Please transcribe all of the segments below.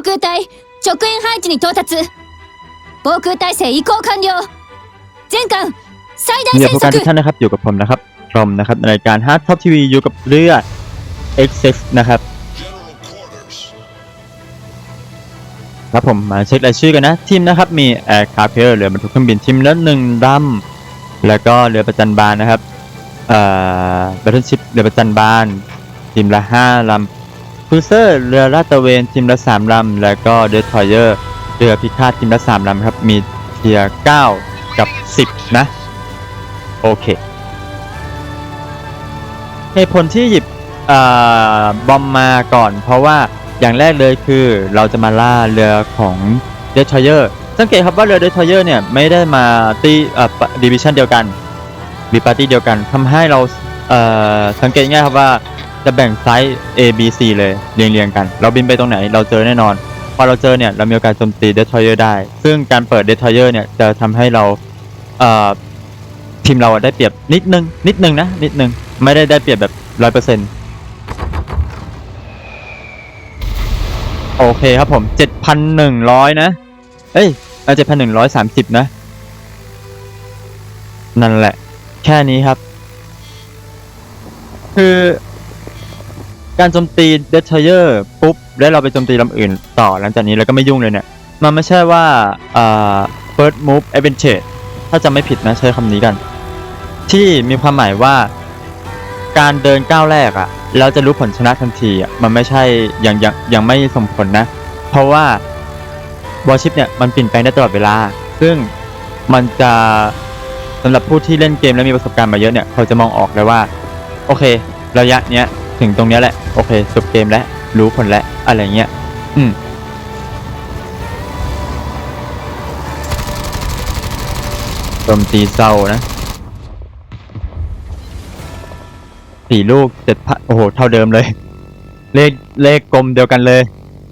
空隊直縁配置に到達防空体制移行完了全艦最大 เนี่ย 戦 ผู้การทุก 速 ท่านนะครับอยู่กับผมนะครับพรหมนะครับในรายการ Hard Top TV อยู่กับเรือ XS นะครับ General quarters. ครับผมมาเช็ครายชื่อกันนะ ทีมนะครับมี Aircraft Carrier เรือบรรทุกเครื่องบินทีมละหนึ่งลำแล้วก็เรือประจันบานนะครับเอ่อ Battleship เรือประจันบานทีมละห้าลำ Cruiser เรือลาดตระเวนทีมละสามลำ แล้วก็ Destroyer เรือพิฆาตทีมละสามลำครับ มีเทียร์เก้ากับสิบนะ โอเคเหตุผลที่หยิบอ่อบอมมาก่อน เพราะว่าอย่างแรกเลยคือเราจะมาล่าเรือของเดทอยเออร์สังเกตครับว่าเรือเดทอยเออร์เนี่ย ไม่ได้มาตีอ่อดิวิชันเดียวกันมีปาร์ตี้เดียวกันทำให้เราเอ่อสังเกตง่ายครับว่า จะแบ่งไซส์ A B C เลยเรียงเรียงๆกัน เราบินไปตรงไหนเราเจอแน่นอน พอเราเจอเนี่ยเรามีโอกาสโจมตีเดทอยเออร์ได้ ซึ่งการเปิดเดทอยเออร์เนี่ยจะทำให้เราเอ่อทีมเราได้เปรียบนิดนึง นิดนึงนะ นิดนึง ไม่ได้ได้เปรียบแบบร้อยเปอร์เซ็นต์โอเคครับผมเจ็ดพันหนึ่งร้อยนะ เอ้ยเจ็ดพันหนึ่งร้อยสามสิบนะ นั่นแหละ แค่นี้ครับ คือ การโจมตีเดทเยอร์ปุ๊บแล้วเราไปโจมตีลำอื่นต่อหลังจากนี้แล้วก็ไม่ยุ่งเลยเนี่ย มันไม่ใช่ว่าอ่า first move advantage ถ้าจะไม่ผิดนะใช้คำนี้กัน ที่มีความหมายว่า การเดินก้าวแรกอะเราจะรู้ผลชนะทันทีอะมันไม่ใช่อยังอยังยังไม่ส่งผลนะ เพราะว่าบอชิปเนี่ยมันเปลี่ยนแปลงได้ตลอดเวลา ซึ่งมันจะสำหรับผู้ที่เล่นเกมและมีประสบการณ์มาเยอะเนี่ย เขาจะมองออกเลยว่า โอเค ระยะเนี้ย ถึงตรงเนี้ยแหละ โอเคจบเกมแล้ว รู้ผลแล้ว อะไรเงี้ย อืม โจมตีเศร้านะสี่ลูกเจ็ดพันโอ้โห เท่าเดิมเลย เลขเลขกลมเดียวกันเลย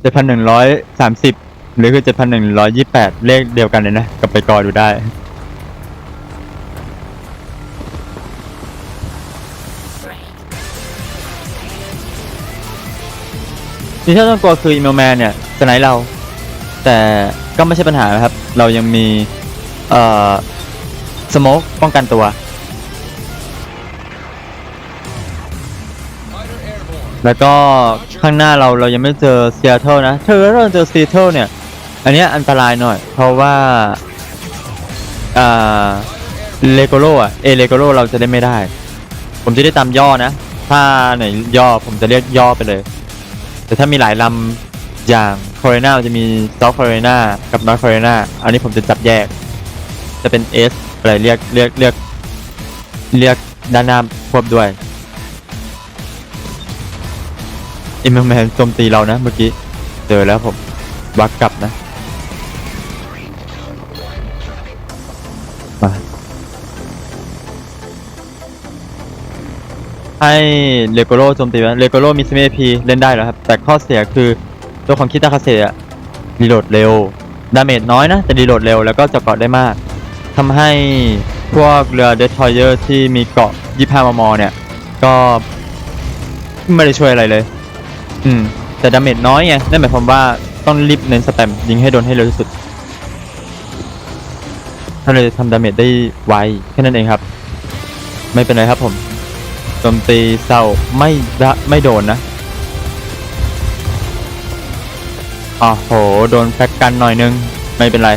เจ็ดพันหนึ่งร้อยสามสิบหรือคือเจ็ดพันหนึ่งร้อยยี่แปดเลขเดียวกันเลยนะ กลับไปกอดูได้ ที่ถ้าต้องกลัวคืออีเมลแมนเนี่ยจะไหนเรา แต่ก็ไม่ใช่ปัญหานะครับ เรายังมี เอ่อสโมกป้องกันตัว แล้วก็ข้างหน้าเราเรายังไม่เจอเซีแอตเทิลนะถ้าเราเจอเซีแอตเทิลเนี่ย อันเนี้ยอันตรายหน่อย เพราะว่าอ่าเลโกโลอะเอเลโกโลเราจะได้ไม่ได้ ผมจะได้ตามย่อนะ ถ้าไหนย่อผมจะเรียกย่อไปเลย แต่ถ้ามีหลายลำอย่างคอร์เรนาจะมีซอฟคอร์เรนากับนอร์คอร์เรนาอันนี้ผมจะจับแยก จะเป็นเอะไรเรียกเรียกเรียกเรียกด้านหน้าควบด้วยอิมแมนโจมตีเรานะเมื่อกี้ เจอแล้วผมวักกลับนะ ให้เลโกโลโจมตีไหมเลโกโลมีสเมพีเล่นได้แล้วครับ แต่ข้อเสียคือตัวของคิตาคาเซะรีโหลดเร็ว ดาเมจน้อยนะ แต่รีโหลดเร็วแล้วก็จะเกาะได้มากทำให้พวกเรือเดสทอยเออร์ที่มีเกาะ25มมเนี่ย ก็ไม่ได้ช่วยอะไรเลย อืม แต่ดาเมจน้อยไงนั่นหมายความว่าต้องรีบเน้นสแปมยิงให้โดนให้เร็วที่สุดถ้าเราจะทำดาเมจได้ไวแค่นั้นเองครับ ไม่เป็นไรครับผม โจมตีเศร้าไม่ละไม่โดนนะอ๋อโห โดนแฟกกันหน่อยนึง ไม่เป็นไร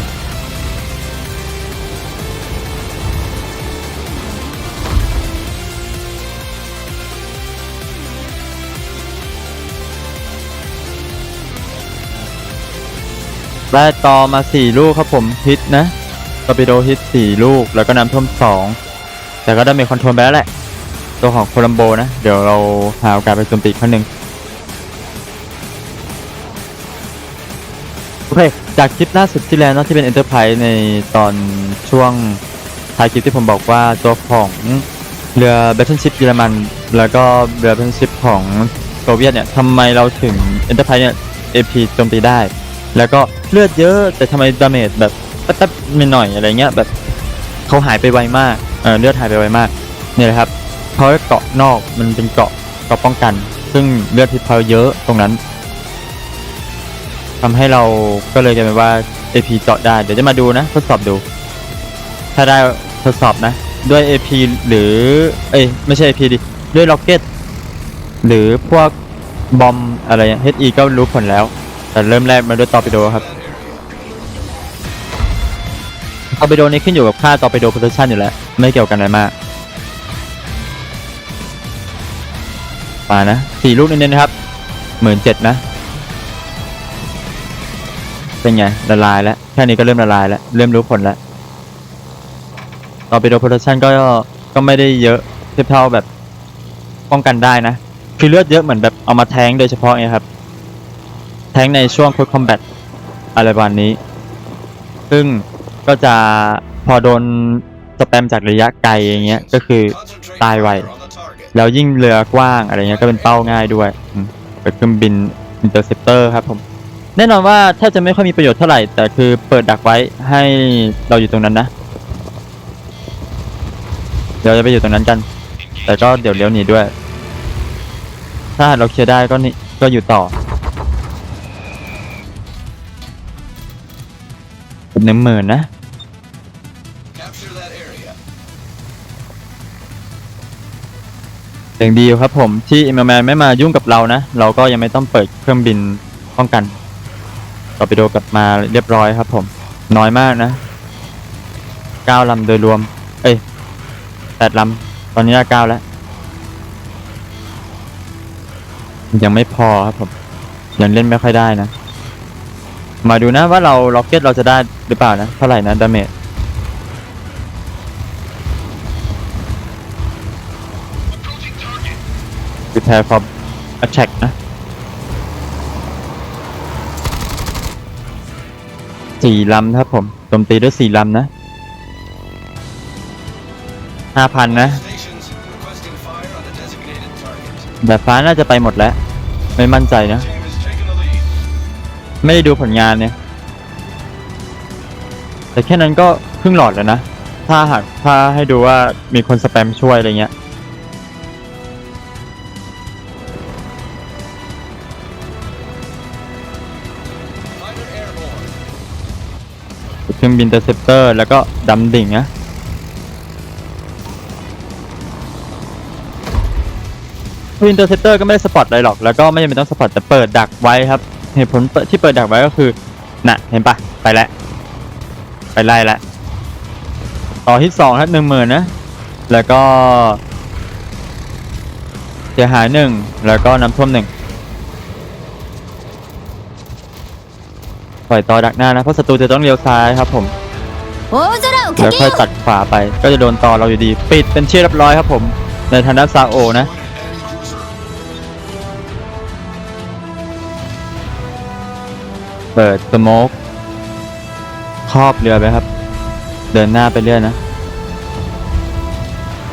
ได้ต่อมาสี่ลูกครับผมฮิตนะตอร์ปิโดฮิตสี่ลูกแล้วก็น้ำท่วมสองแต่ก็ได้มีคอนโทรลไปแล้วแหละ ตัวของโคลัมโบนะ เดี๋ยวเราหาโอกาสไปโจมตีอีกครั้งหนึ่งโอเค จากคลิปล่าสุดที่แล้วนะที่เป็น Enterprise ในตอนช่วงท้ายคลิปที่ผมบอกว่าตัวของเรือ Battleship เยอรมัน แล้วก็เรือ Battleship ของโซเวียตเนี่ยทำไมเราถึง Enterprise เนี่ย AP โจมตีได้ แล้วก็เลือดเยอะแต่ทำไมดาเมจแบบแป๊บๆหน่อยๆอะไรเงี้ยแบบเขาหายไปไวมากเออเลือดหายไปไวมากเนี่ยแหละครับ พราะเกาะนอกมันเป็นเกาะเกาะป้องกัน ซึ่งเลือดที่เขาเยอะตรงนั้นทำให้เราก็เลยกลายเป็นว่า AP เจาะได้ เดี๋ยวจะมาดูนะ ทดสอบดู ถ้าได้ทดสอบนะ ด้วย AP หรือ เอ้ยไม่ใช่ AP ดิ ด้วยล็อกเก็ตหรือพวกบอมอะไรอะ HE ก็รู้ผลแล้ว แต่เริ่มแรกมาด้วยตอร์ปิโดครับตอร์ปิโดนี้ขึ้นอยู่กับค่าตอร์ปิโดโพซิชันอยู่แล้ว ไม่เกี่ยวกันอะไรมาก มานะสี่ลูกเน้นๆนะครับหมื่นเจ็ดนะ เป็นไงละลายแล้วแค่นี้ก็เริ่มละลายแล้วเริ่มรู้ผลแล้วต่อร์ปิโดโพซิชันก็ก็ไม่ได้เยอะเทียบเท่าแบบป้องกันได้นะ คือเลือดเยอะเหมือนแบบเอามาแทงโดยเฉพาะไงครับ แทงในช่วง Quick Combat อะไรประมาณนี้ ซึ่งก็จะพอโดนสแปมจากระยะไกลอย่างเงี้ยก็คือ Concentrate Tai vậy. fire on the target. แล้วยิ่งเรือกว้างอะไรเงี้ยก็เป็นเป้าง่ายด้วยเป็นเครื่องบินอินเตอร์เซปเตอร์ครับผม แน่นอนว่าแทบจะไม่ค่อยมีประโยชน์เท่าไหร่ แต่คือเปิดดักไว้ให้เราอยู่ตรงนั้นนะ เดี๋ยวจะไปอยู่ตรงนั้นกัน แต่ก็เดี๋ยวเลี้ยวหนีด้วย ถ้าเราเคลียร์ได้ก็นี่ก็อยู่ต่อเป็นหนึ่งหมื่นนะ อย่างดีครับผมที่เอ็มแมนไม่มายุ่งกับเรานะ เราก็ยังไม่ต้องเปิดเครื่องบินป้องกันต่อไปโดกลับมาเรียบร้อยครับผม น้อยมากนะเก้าลำโดยรวม เอ้ยแปดลำตอนนี้ได้เก้าแล้ว ยังไม่พอครับผม ยังเล่นไม่ค่อยได้นะ มาดูนะว่าเราล็อกเก็ตเราจะได้หรือเปล่านะ เท่าไหร่นะดาเมจ prepare for attack นะสี่ลำครับผมโจมตีด้วยสี่ลำนะห้าพันนะแบบฟ้าน่าจะไปหมดแล้ว ไม่มั่นใจนะ ไม่ได้ดูผลงานเนี่ย แต่แค่นั้นก็ครึ่งหลอดแล้วนะ ถ้าหากถ้าให้ดูว่ามีคนสแปมช่วยอะไรเงี้ย เครื่องบินเตอร์เซปเตอร์ แล้วก็ดำดิ่งนะเครื่องบินเตอร์เซปเตอร์ก็ไม่ได้สปอตอะไรหรอก แล้วก็ไม่จำเป็นต้องสปอตแต่เปิดดักไว้ครับ เหตุผลที่เปิดดักไว้ก็คือน่ะเห็นปะไปแล้วไปไล่ล้วต่อที่สองครับหนึ่งหมื่นนะ แล้วก็เสียหายหนึ่งแล้วก็น้ำท่วมหนึ่ง ปล่อยต่อดักหน้านะเพราะศัตรูจะต้องเลี้ยวซ้ายครับผมแล้วค่อยตัดขวาไป ก็จะโดนต่อเราอยู่ดีปิดเป็นเชื่อเรียบร้อยครับผม ในทางด้านซาโอนะเปิดสโมกครอบเรือไปครับ เดินหน้าไปเรื่อยนะ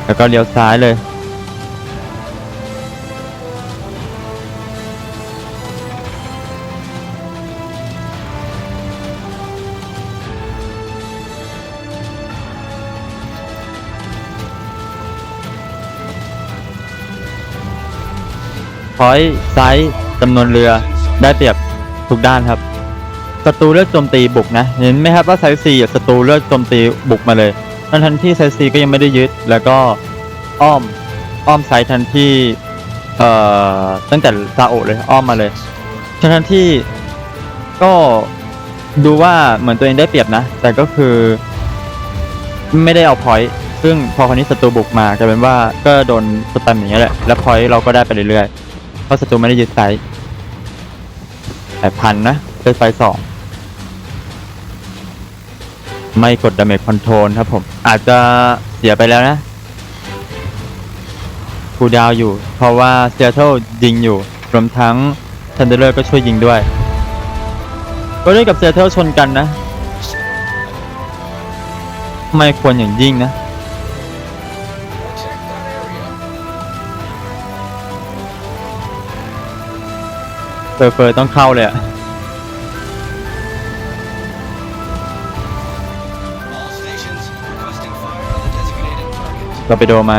แล้วก็เลี้ยวซ้ายเลย พอยต์ไซส์จำนวนเรือได้เปรียบทุกด้านครับศัตรูเลือกโจมตีบุกนะ เห็นไหมครับว่าไซส์ซีศัตรูเลือกโจมตีบุกมาเลยทั้งทันที่ไซส์ซีก็ยังไม่ได้ยึด แล้วก็อ้อมอ้อมไซส์ทันที่เอ่อตั้งแต่ซาโอเลยอ้อมมาเลยทั้งทันที่ก็ดูว่าเหมือนตัวเองได้เปรียบนะ แต่ก็คือ ไม่ได้เอาพอยต์ซึ่งพอคนนี้ศัตรูบุกมากลายเป็นว่าก็โดนสแตมอย่างเงี้ยแหละแล้วพอยต์เราก็ได้ไปเรื่อยๆ เพราะศัตรูไม่ได้ยึดไซส์แปดพันนะเป็นไฟสอง ไม่กดดาเมจคอนโทรลครับผม อาจจะเสียไปแล้วนะคูดาวอยู่ เพราะว่าเซียเทลยิงอยู่ รวมทั้งทันเดอร์ก็ช่วยยิงด้วยก็ด้กับเซียเทลชนกันนะ ไม่ควรอย่างยิ่งนะ เฟอร์เฟอร์ต้องเข้าเลยอะเราไปโดมา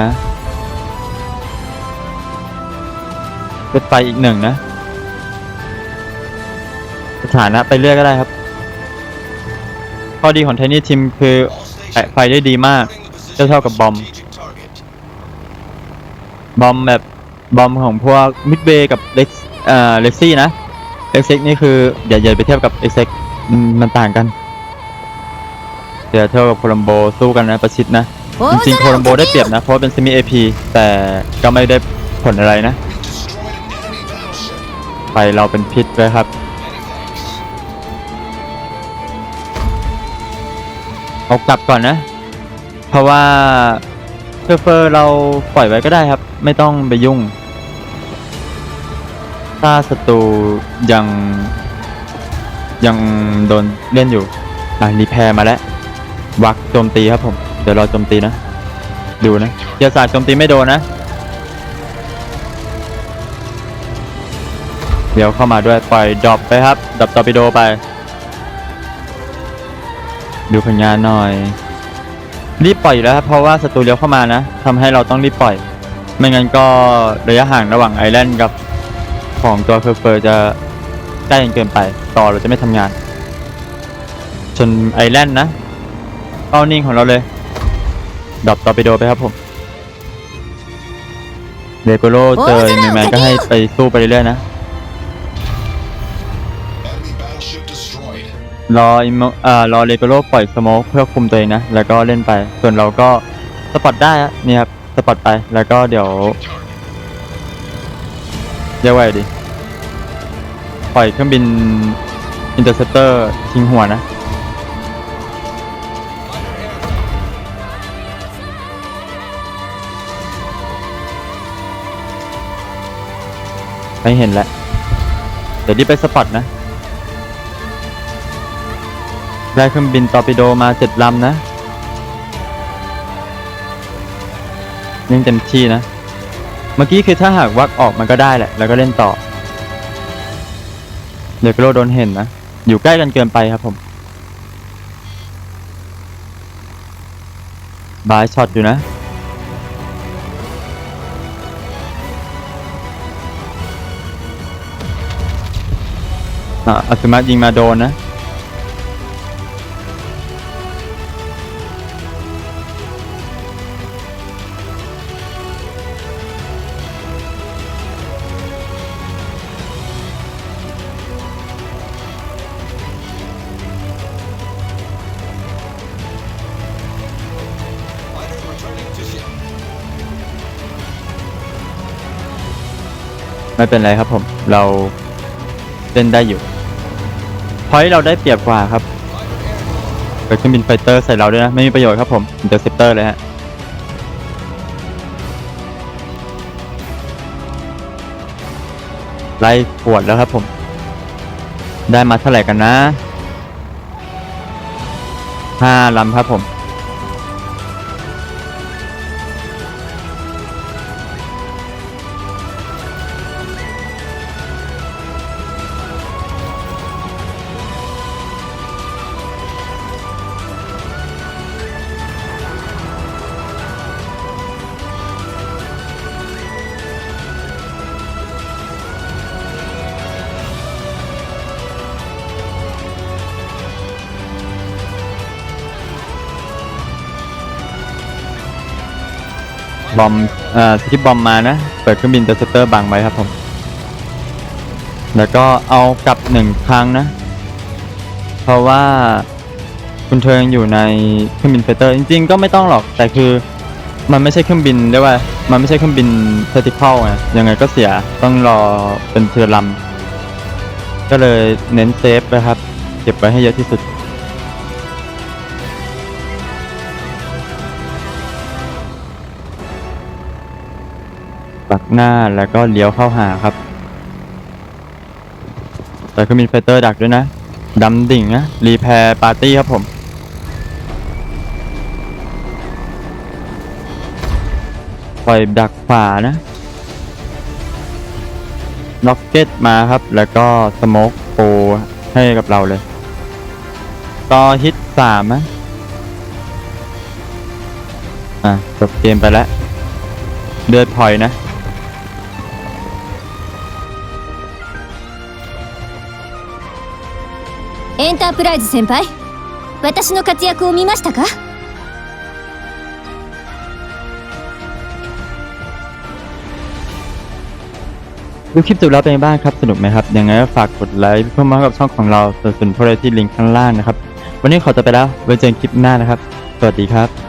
เป็นไฟอีกหนึ่งนะ สถานะไปเรื่อยก็ได้ครับ ข้อดีของไทนี่ทีมคือแปะไฟได้ดีมาก confirming the เท่ากับบอม บอมแบบบอมของพวกมิดเ a ย์กับเล็ก เอ่อเล็กซี่นะเล็กซ์นี่คืออย่าอย่าไปเทียบกับเอ็กเซ็กมันต่างกันเดี๋ยวเทียกับโคลัมโบสู้กันนะประชิดนะจริงโคลัมโบได้เปรียบนะเพราะเป็นเซมีเอพีแต่ก็ไม่ได้ผลอะไรนะ ไปเราเป็นพิษไปครับเอากลับก่อนนะ เพราะว่าเชฟเฟอร์เราปล่อยไว้ก็ได้ครับ ไม่ต้องไปยุ่ง ถ้าศัตรูยัง ยังโดนเล่นอยู่อะรีแพร์มาแล้ว วักโจมตีครับผม เดี๋ยวรอโจมตีนะ ดูนะเกียร์ศาสตร์โจมตีไม่โดนนะ เดี๋ยวเข้ามาด้วยปล่อยดรอปไปครับดรอปตอร์ปิโดไป ดูผลงานหน่อย รีบปล่อยอยู่แล้วครับเพราะว่าศัตรูเลี้ยวเข้ามานะทำให้เราต้องรีบปล่อย ไม่งั้นก็ระยะห่างระหว่างไอแลนด์กับ ของตัวเฟอร์เฟอร์จะใกล้กันเกินไป ต่อเราจะไม่ทำงานจนไอแลนด์นะเป้านิ่งของเราเลยดรอปตอร์ปิโดไปครับผมเดโกโลเจอหนึ่งแมนก็ให้ไปสู้ไปเรื่อยๆนะ Enemy battleship destroyed. รออิมเอ่อรอเลเปโลปล่อยสโมกเพื่อคุมตัวเองนะ แล้วก็เล่นไป ส่วนเราก็สปอตได้อะนี่ครับ สปอตไป แล้วก็เดี๋ยวเรียกว่าไงดี ปล่อยเครื่องบินอินเตอร์เซปเตอร์ทิ้งหัวนะ ไม่เห็นแล้ว เดี๋ยวรีบไปสปอตนะ ได้เครื่องบินตอร์ปิโดมาเจ็ดลำนะยังเต็มที่นะ เมื่อกี้คือถ้าหากวักออกมันก็ได้แหละ แล้วก็เล่นต่อ เดกโลโดนเห็นนะ อยู่ใกล้กันเกินไปครับผม บายช็อตอยู่นะ อะอัศมายิงมาโดนนะ ไม่เป็นไรครับผม เราเล่นได้อยู่พอยเราได้เปรียบกว่าครับเกิดเครื่องบินไฟเตอร์ใส่เราด้วยนะ ไม่มีประโยชน์ครับผมอินเตอร์เซปเตอร์เลยฮะไล่ขวดแล้วครับผม ได้มาเท่าไหร่กันนะห้าลำครับผม บอมเอ่อที่บอมมานะ เปิดเครื่องบินเตอร์เซปเตอร์บังไว้ครับผม แล้วก็เอากลับหนึ่งครั้งนะ เพราะว่าคุณเธอยังอยู่ในเครื่องบินไฟเตอร์จริง ๆ ก็ไม่ต้องหรอกแต่คือมันไม่ใช่เครื่องบินด้วยว่า มันไม่ใช่เครื่องบินเ e อร์ติคอลไงยังไงก็เสียต้องรอเป็นเทือลำก็เลยเน้นเซฟนะครับ เก็บไว้ให้เยอะที่สุด ปักหน้าแล้วก็เลี้ยวเข้าหาครับ แต่ก็มีไฟเตอร์ดักด้วยนะดำดิ่งนะรีแพร์ปาร์ตี้ครับผมปล่อยดักขวานะล็อกเก็ตมาครับ แล้วก็สโมกโปให้กับเราเลย ต่อฮิตสามนะอะจบเกมไปแล้ว เดือดพอยนะ エンタープライズ先輩私の活躍を見ましたかดูคลิปจบแล้วเป็นยังบ้างครับ สนุกไหมครับ ยังไงก็ฝากกดไลค์เพื่อมากับช่องของเราส่วนส่พวกเราที่ลิงก์ข้างล่างนะครับ วันนี้ขอตัไปแล้วไว้เจอกันคลิปหน้านะครับ สวัสดีครับ